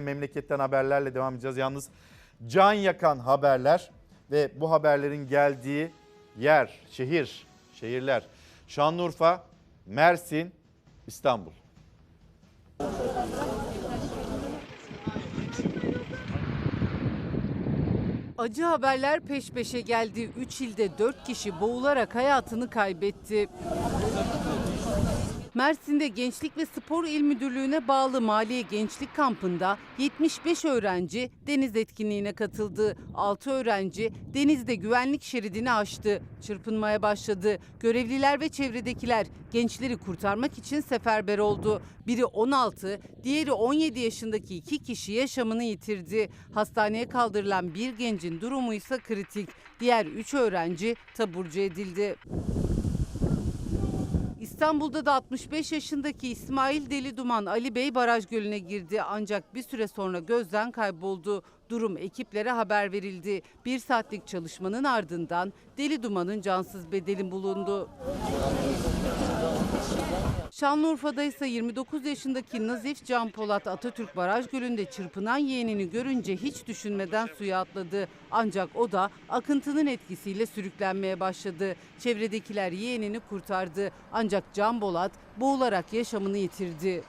Memleketten haberlerle devam edeceğiz. Yalnız can yakan haberler ve bu haberlerin geldiği yer, şehir, şehirler Şanlıurfa, Mersin, İstanbul. Acı haberler peş peşe geldi. 3 ilde 4 kişi boğularak hayatını kaybetti. Mersin'de Gençlik ve Spor İl Müdürlüğü'ne bağlı Maliye Gençlik Kampı'nda 75 öğrenci deniz etkinliğine katıldı. 6 öğrenci denizde güvenlik şeridini aştı. Çırpınmaya başladı. Görevliler ve çevredekiler gençleri kurtarmak için seferber oldu. Biri 16, diğeri 17 yaşındaki iki kişi yaşamını yitirdi. Hastaneye kaldırılan bir gencin durumu ise kritik. Diğer 3 öğrenci taburcu edildi. İstanbul'da da 65 yaşındaki İsmail Deli Duman Ali Bey baraj gölüne girdi ancak bir süre sonra gözden kayboldu. Durum ekiplere haber verildi. Bir saatlik çalışmanın ardından Deli Duman'ın cansız bedeli bulundu. Şanlıurfa'da ise 29 yaşındaki Nazif Can Polat Atatürk Baraj Gölü'nde çırpınan yeğenini görünce hiç düşünmeden suya atladı. Ancak o da akıntının etkisiyle sürüklenmeye başladı. Çevredekiler yeğenini kurtardı. Ancak Can Polat boğularak yaşamını yitirdi.